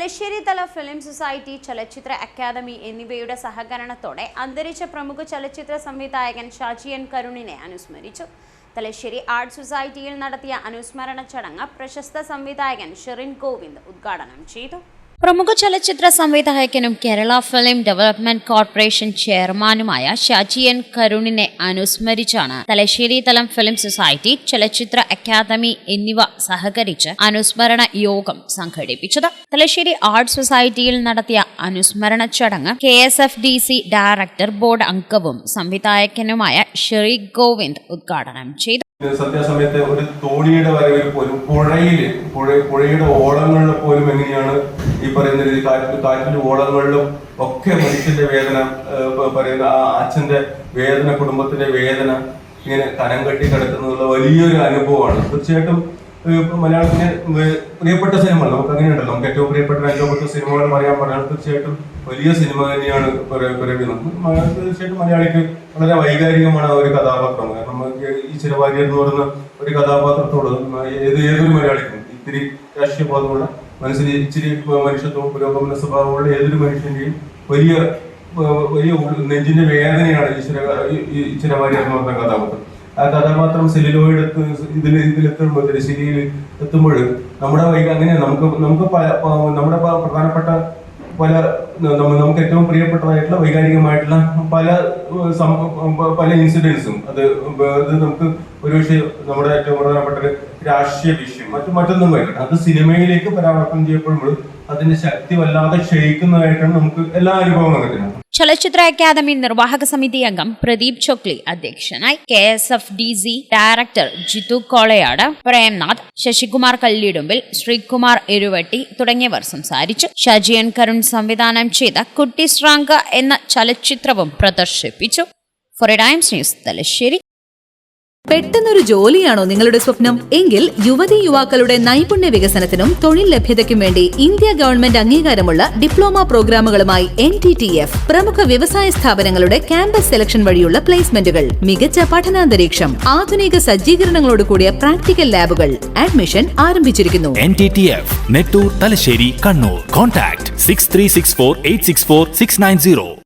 തലശ്ശേരി തല film society ചലച്ചിത്ര academy എന്നിവയുടെ സഹകരണത്തോടെ അന്തരിച്ച പ്രമുഖ ചലച്ചിത്ര സംവിധായകൻ ഷാജിയൻ കരുണിനെ അനുസ്മരിച്ചു. തലശ്ശേരി ആർട്ട് സൊസൈറ്റിയിൽ നടത്തിയ അനുസ്മരണ ചടങ്ങ് പ്രശസ്ത സംവിധായകൻ ഷെറിൻ ഗോവിന്ദ് ഉദ്ഘാടനം ചെയ്തു. പ്രമുഖ ചലച്ചിത്ര സംവിധായകനും കേരള ഫിലിം ഡെവലപ്മെന്റ് കോർപ്പറേഷൻ ചെയർമാനുമായ ഷാജിയൻ കരുണിനെ അനുസ്മരിച്ചാണ് തലശ്ശേരി തലം ഫിലിം സൊസൈറ്റി ചലച്ചിത്ര അക്കാദമി എന്നിവ സഹകരിച്ച് അനുസ്മരണ യോഗം സംഘടിപ്പിച്ചത്. തലശ്ശേരി ആർട്ട് സൊസൈറ്റിയിൽ നടത്തിയ അനുസ്മരണ ചടങ്ങ് K S F D C director board അംഗവും സംവിധായകനുമായ ഷെറി ഗോവിന്ദ് ഉദ്ഘാടനം ചെയ്തു. സത്യാസമയത്ത് ഒരു തോണിയുടെ വരവിൽ പോലും പുഴയിൽ പുഴ പുഴയുടെ ഓളങ്ങളിൽ പോലും എങ്ങനെയാണ് ഈ പറയുന്ന രീതി കാറ്റിൽ കാറ്റിലും ഓളങ്ങളിലും ഒക്കെ മനുഷ്യന്റെ വേദന പറയുന്ന ആ അച്ഛന്റെ വേദന കുടുംബത്തിന്റെ വേദന ഇങ്ങനെ കനം കെട്ടി കിടക്കുന്നുള്ള വലിയൊരു അനുഭവമാണ്. തീർച്ചയായിട്ടും മലയാളത്തിന് പ്രിയപ്പെട്ട സിനിമ നമുക്ക് അങ്ങനെയുണ്ടല്ലോ. നമുക്ക് ഏറ്റവും പ്രിയപ്പെട്ട രണ്ടോ പത്ത് സിനിമകൾ പറയാൻ തീർച്ചയായിട്ടും വലിയ സിനിമ തന്നെയാണ് നമുക്ക് തീർച്ചയായിട്ടും മലയാളിക്ക് വളരെ വൈകാരികമാണ് ആ ഒരു കഥാപാത്രം. കാരണം ഈ ചിരവാര്യർ എന്ന് പറയുന്ന ഒരു കഥാപാത്രത്തോട് ഏത് ഏതൊരു മലയാളിക്കും ഇത്തിരി രാഷ്ട്രീയ ബോധമുള്ള മനസ്സിൽ ഇച്ചിരി മനുഷ്യത്വം പുരോഗമന സ്വഭാവമുള്ള ഏതൊരു മനുഷ്യന്റെയും വലിയ വലിയ നെഞ്ചിന്റെ വേദനയാണ് ഈ ചിരവാര്യർ എന്ന് പറഞ്ഞ കഥാപാത്രം. സെല്ലുലോയിഡ് ഇതിൽ ഇതിലെത്തുമ്പോൾ തിരശ്ശേരിയിൽ എത്തുമ്പോൾ നമ്മുടെ വൈക അങ്ങനെ നമുക്ക് നമുക്ക് നമ്മുടെ പ്രധാനപ്പെട്ട പല നമുക്ക് ഏറ്റവും പ്രിയപ്പെട്ടതായിട്ടുള്ള വൈകാരികമായിട്ടുള്ള പല പല ഇൻസിഡൻസും. അത് അത് നമുക്ക് ഒരുപക്ഷെ നമ്മുടെ ഏറ്റവും പ്രധാനപ്പെട്ട രാഷ്ട്രീയ വിഷയം. മറ്റു മറ്റൊന്നും ആയിക്കോട്ടെ അത് സിനിമയിലേക്ക് പരാമർശം ചെയ്യപ്പെടുമ്പോൾ അതിന്റെ ശക്തി വല്ലാതെ ക്ഷയിക്കുന്നതായിട്ടാണ് നമുക്ക് എല്ലാ അനുഭവങ്ങളും കിട്ടുന്നത്. ചലച്ചിത്ര അക്കാദമി നിർവാഹക സമിതി അംഗം പ്രദീപ് ചോക്ലി അധ്യക്ഷനായി K S F D C director Jithu Kolayad Premnath Sasikumar Kallidumbil Sreekumar Eruvatti തുടങ്ങിയവർ സംസാരിച്ചു. ഷജിയൻ കരുൺ സംവിധാനം ചെയ്ത കുട്ടി ശ്രാങ്ക എന്ന ചലച്ചിത്രവും പ്രദർശിപ്പിച്ചു. Four times news Thalassery. പെട്ടെന്നൊരു ജോലിയാണോ നിങ്ങളുടെ സ്വപ്നം? എങ്കിൽ യുവതി യുവാക്കളുടെ നൈപുണ്യ വികസനത്തിനും തൊഴിൽ ലഭ്യതയ്ക്കും വേണ്ടി ഇന്ത്യ ഗവൺമെന്റ് അംഗീകാരമുള്ള ഡിപ്ലോമ പ്രോഗ്രാമുകളുമായി എൻ ടി ടി എഫ് പ്രമുഖ വ്യവസായ സ്ഥാപനങ്ങളുടെ ക്യാമ്പസ് സെലക്ഷൻ വഴിയുള്ള പ്ലേസ്മെന്റുകൾ മികച്ച പഠനാന്തരീക്ഷം ആധുനിക സജ്ജീകരണങ്ങളോട് കൂടിയ പ്രാക്ടിക്കൽ ലാബുകൾ അഡ്മിഷൻ ആരംഭിച്ചിരിക്കുന്നു. N T T F Nettoor Thalassery Kannur. Contact six three six four eight six four six nine zero